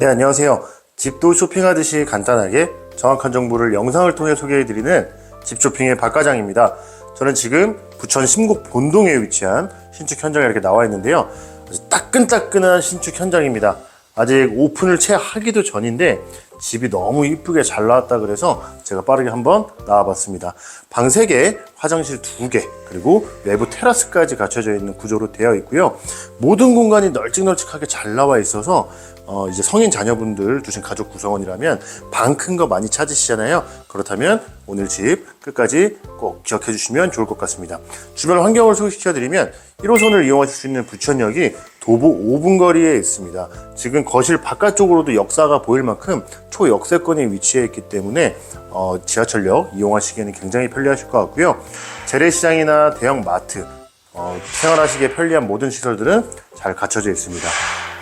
네, 안녕하세요. 집도 쇼핑하듯이 간단하게 정확한 정보를 영상을 통해 소개해드리는 집쇼핑의 박과장입니다. 저는 지금 부천 심곡 본동에 위치한 신축 현장에 이렇게 나와 있는데요. 아주 따끈따끈한 신축 현장입니다. 아직 오픈을 채 하기도 전인데 집이 너무 이쁘게 잘 나왔다 그래서 제가 빠르게 한번 나와봤습니다. 방 3개, 화장실 2개, 그리고 외부 테라스까지 갖춰져 있는 구조로 되어 있고요. 모든 공간이 널찍널찍하게 잘 나와 있어서 어, 이제 성인 자녀분들 두신 가족 구성원이라면 방 큰 거 많이 찾으시잖아요. 그렇다면 오늘 집 끝까지 꼭 기억해 주시면 좋을 것 같습니다. 주변 환경을 소개시켜 드리면 1호선을 이용하실 수 있는 부천역이 도보 5분 거리에 있습니다. 지금 거실 바깥쪽으로도 역사가 보일 만큼 초역세권에 위치해 있기 때문에 어, 지하철역 이용하시기에는 굉장히 편리하실 것 같고요. 재래시장이나 대형 마트, 어, 생활하시기에 편리한 모든 시설들은 잘 갖춰져 있습니다.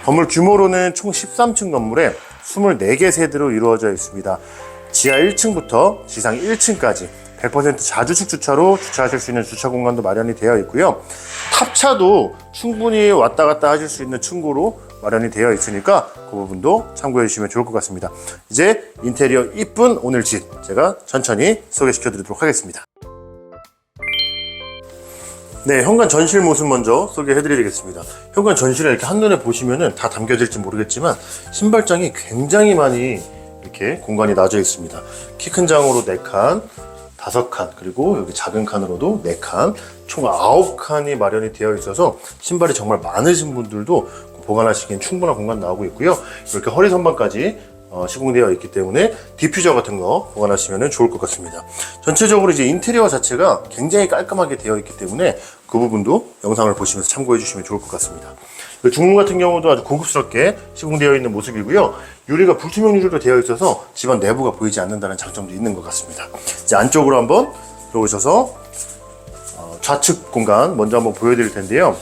건물 규모로는 총 13층 건물에 24개 세대로 이루어져 있습니다. 지하 1층부터 지상 1층까지 100% 자주식 주차로 주차하실 수 있는 주차 공간도 마련이 되어 있고요. 탑차도 충분히 왔다 갔다 하실 수 있는 층고로 마련이 되어 있으니까 그 부분도 참고해 주시면 좋을 것 같습니다. 이제 인테리어 이쁜 오늘 집 제가 천천히 소개시켜 드리도록 하겠습니다. 네, 현관 전실 모습 먼저 소개해 드리겠습니다. 현관 전실에 이렇게 한눈에 보시면은 다 담겨질지 모르겠지만 신발장이 굉장히 많이 이렇게 공간이 나져 있습니다. 키 큰 장으로 4칸, 5칸, 그리고 여기 작은 칸으로도 4칸, 총 9칸이 마련이 되어 있어서 신발이 정말 많으신 분들도 보관하시기엔 충분한 공간 나오고 있고요. 이렇게 허리 선반까지 어, 시공되어 있기 때문에 디퓨저 같은 거 보관하시면 좋을 것 같습니다. 전체적으로 이제 인테리어 자체가 굉장히 깔끔하게 되어 있기 때문에 그 부분도 영상을 보시면서 참고해 주시면 좋을 것 같습니다. 이 중문 같은 경우도 아주 고급스럽게 시공되어 있는 모습이고요. 유리가 불투명 유리로 되어 있어서 집안 내부가 보이지 않는다는 장점도 있는 것 같습니다. 이제 안쪽으로 한번 들어오셔서 어, 좌측 공간 먼저 한번 보여드릴 텐데요.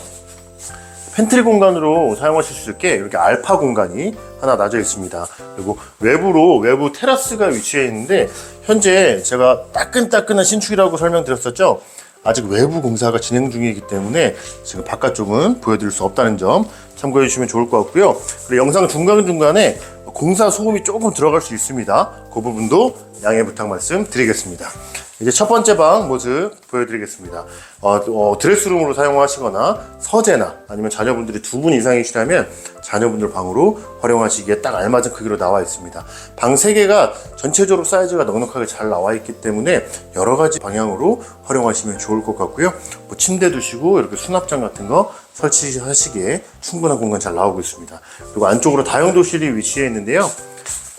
팬트리 공간으로 사용하실 수 있게 이렇게 알파 공간이 하나 놔져 있습니다. 그리고 외부로 외부 테라스가 위치해 있는데 현재 제가 따끈따끈한 신축이라고 설명드렸었죠. 아직 외부 공사가 진행 중이기 때문에 지금 바깥쪽은 보여드릴 수 없다는 점 참고해 주시면 좋을 것 같고요. 그리고 영상 중간중간에 공사 소음이 조금 들어갈 수 있습니다. 그 부분도 양해 부탁 말씀 드리겠습니다. 이제 첫 번째 방 모습 보여드리겠습니다. 어, 어, 드레스룸으로 사용하시거나 서재나 아니면 자녀분들이 두 분 이상이시라면 자녀분들 방으로 활용하시기에 딱 알맞은 크기로 나와 있습니다. 방 3개가 전체적으로 사이즈가 넉넉하게 잘 나와 있기 때문에 여러 가지 방향으로 활용하시면 좋을 것 같고요. 뭐 침대 두시고 이렇게 수납장 같은 거 설치하시기에 충분한 공간 잘 나오고 있습니다. 그리고 안쪽으로 다용도실이 위치해 있는데요.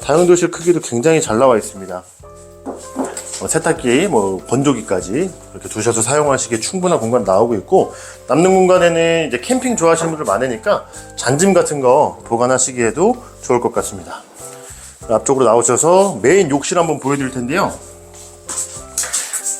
다용도실 크기도 굉장히 잘 나와 있습니다. 어, 세탁기, 뭐 건조기까지 이렇게 두셔서 사용하시기에 충분한 공간 나오고 있고 남는 공간에는 이제 캠핑 좋아하시는 분들 많으니까 잔짐 같은 거 보관하시기에도 좋을 것 같습니다. 앞쪽으로 나오셔서 메인 욕실 한번 보여드릴 텐데요.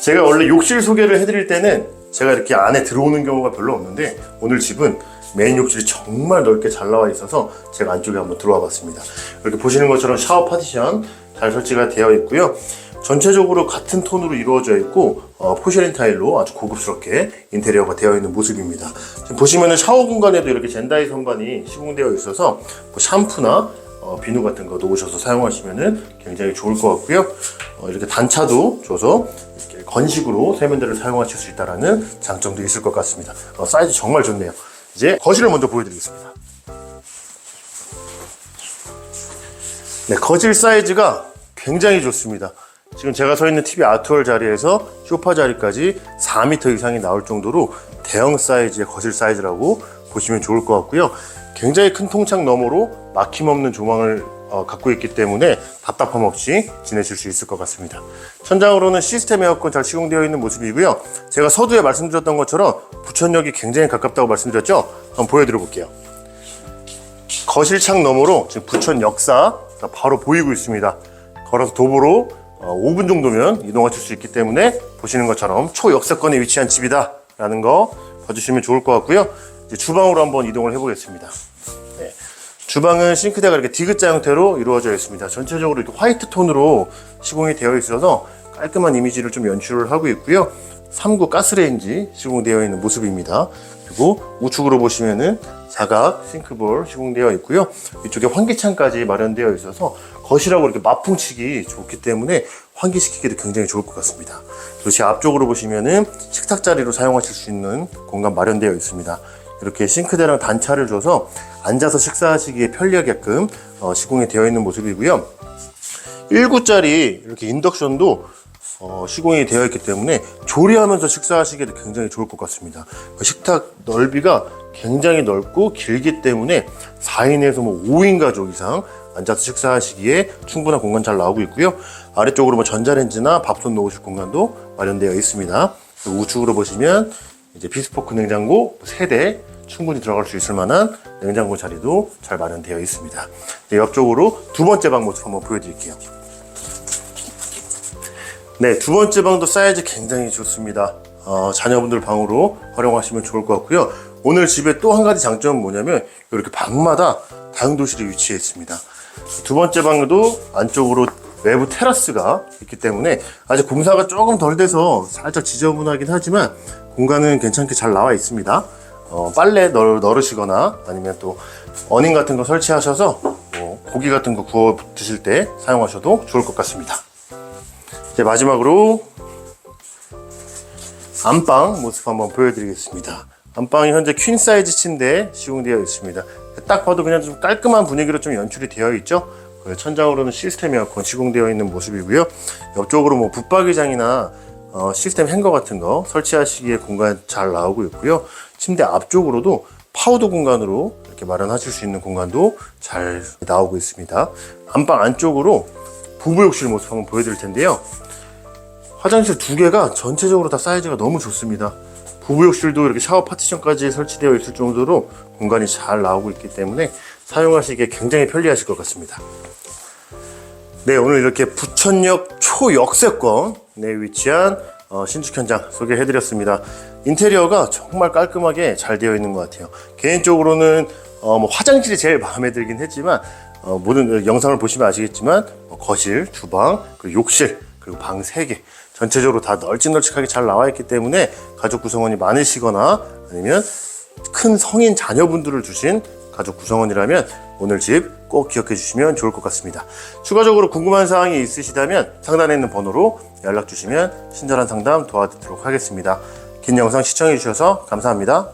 제가 원래 욕실 소개를 해드릴 때는 제가 이렇게 안에 들어오는 경우가 별로 없는데 오늘 집은 메인 욕실이 정말 넓게 잘 나와 있어서 제가 안쪽에 한번 들어와 봤습니다. 이렇게 보시는 것처럼 샤워 파티션 잘 설치가 되어 있고요. 전체적으로 같은 톤으로 이루어져 있고 어, 포시린 타일로 아주 고급스럽게 인테리어가 되어 있는 모습입니다. 보시면은 샤워 공간에도 이렇게 젠다이 선반이 시공되어 있어서 뭐 샴푸나 어, 비누 같은 거 놓으셔서 사용하시면은 굉장히 좋을 것 같고요. 어, 이렇게 단차도 줘서 이렇게 건식으로 세면대를 사용하실 수 있다는 장점도 있을 것 같습니다. 어, 사이즈 정말 좋네요. 이제 거실을 먼저 보여드리겠습니다. 네, 거실 사이즈가 굉장히 좋습니다. 지금 제가 서 있는 TV 아트월 자리에서 소파 자리까지 4m 이상이 나올 정도로 대형 사이즈의 거실 사이즈라고 보시면 좋을 것 같고요. 굉장히 큰 통창 너머로 막힘없는 조망을 어, 갖고 있기 때문에 답답함 없이 지내실 수 있을 것 같습니다. 천장으로는 시스템 에어컨 잘 시공되어 있는 모습이고요. 제가 서두에 말씀드렸던 것처럼 부천역이 굉장히 가깝다고 말씀드렸죠? 한번 보여드려 볼게요. 거실창 너머로 지금 부천 역사 바로 보이고 있습니다. 걸어서 도보로 어, 5분 정도면 이동하실 수 있기 때문에 보시는 것처럼 초역세권에 위치한 집이다 라는 거 봐주시면 좋을 것 같고요. 주방으로 한번 이동을 해보겠습니다. 네. 주방은 싱크대가 이렇게 디귿자 형태로 이루어져 있습니다. 전체적으로 이렇게 화이트 톤으로 시공이 되어 있어서 깔끔한 이미지를 좀 연출을 하고 있고요. 3구 가스레인지 시공되어 있는 모습입니다. 그리고 우측으로 보시면은 사각 싱크볼 시공되어 있고요. 이쪽에 환기창까지 마련되어 있어서 거실하고 이렇게 맞풍치기 좋기 때문에 환기시키기도 굉장히 좋을 것 같습니다. 그리고 제 앞쪽으로 보시면은 식탁 자리로 사용하실 수 있는 공간 마련되어 있습니다. 이렇게 싱크대랑 단차를 줘서 앉아서 식사하시기에 편리하게끔 어, 시공이 되어 있는 모습이고요. 1구짜리 이렇게 인덕션도 어, 시공이 되어 있기 때문에 조리하면서 식사하시기에도 굉장히 좋을 것 같습니다. 그 식탁 넓이가 굉장히 넓고 길기 때문에 4인에서 뭐 5인 가족 이상 앉아서 식사하시기에 충분한 공간 잘 나오고 있고요. 아래쪽으로 뭐 전자레인지나 밥솥 놓으실 공간도 마련되어 있습니다. 우측으로 보시면 이제 비스포크 냉장고 세대 충분히 들어갈 수 있을 만한 냉장고 자리도 잘 마련되어 있습니다. 네, 옆쪽으로 두 번째 방 모습 한번 보여드릴게요. 네, 두 번째 방도 사이즈 굉장히 좋습니다. 어, 자녀분들 방으로 활용하시면 좋을 것 같고요. 오늘 집에 또한 가지 장점은 뭐냐면 이렇게 방마다 다용도실이 위치해 있습니다. 두 번째 방도 안쪽으로 외부 테라스가 있기 때문에 아직 공사가 조금 덜 돼서 살짝 지저분하긴 하지만 공간은 괜찮게 잘 나와 있습니다. 어, 빨래 널, 널으시거나 아니면 또 어닝 같은 거 설치하셔서 뭐 고기 같은 거 구워 드실 때 사용하셔도 좋을 것 같습니다. 이제 마지막으로 안방 모습 한번 보여드리겠습니다. 안방이 현재 퀸 사이즈 침대 시공되어 있습니다. 딱 봐도 그냥 좀 깔끔한 분위기로 좀 연출이 되어 있죠. 그 천장으로는 시스템 에어컨 시공되어 있는 모습이고요. 옆쪽으로 뭐 붙박이장이나 어, 시스템 행거 같은 거 설치하시기에 공간 잘 나오고 있고요. 침대 앞쪽으로도 파우더 공간으로 이렇게 마련하실 수 있는 공간도 잘 나오고 있습니다. 안방 안쪽으로 부부 욕실 모습 한번 보여드릴 텐데요. 화장실 두 개가 전체적으로 다 사이즈가 너무 좋습니다. 부부 욕실도 이렇게 샤워 파티션까지 설치되어 있을 정도로 공간이 잘 나오고 있기 때문에 사용하시기에 굉장히 편리하실 것 같습니다. 네, 오늘 이렇게 부천역 초역세권 내 위치한 어, 신축 현장 소개해드렸습니다. 인테리어가 정말 깔끔하게 잘 되어 있는 것 같아요. 개인적으로는 어, 뭐 화장실이 제일 마음에 들긴 했지만 어, 모든 영상을 보시면 아시겠지만 뭐 거실, 주방, 그리고 욕실, 그리고 방 3개 전체적으로 다 널찍널찍하게 잘 나와 있기 때문에 가족 구성원이 많으시거나 아니면 큰 성인 자녀분들을 두신 가족 구성원이라면 오늘 집 꼭 기억해 주시면 좋을 것 같습니다. 추가적으로 궁금한 사항이 있으시다면 상단에 있는 번호로 연락 주시면 친절한 상담 도와드리도록 하겠습니다. 긴 영상 시청해 주셔서 감사합니다.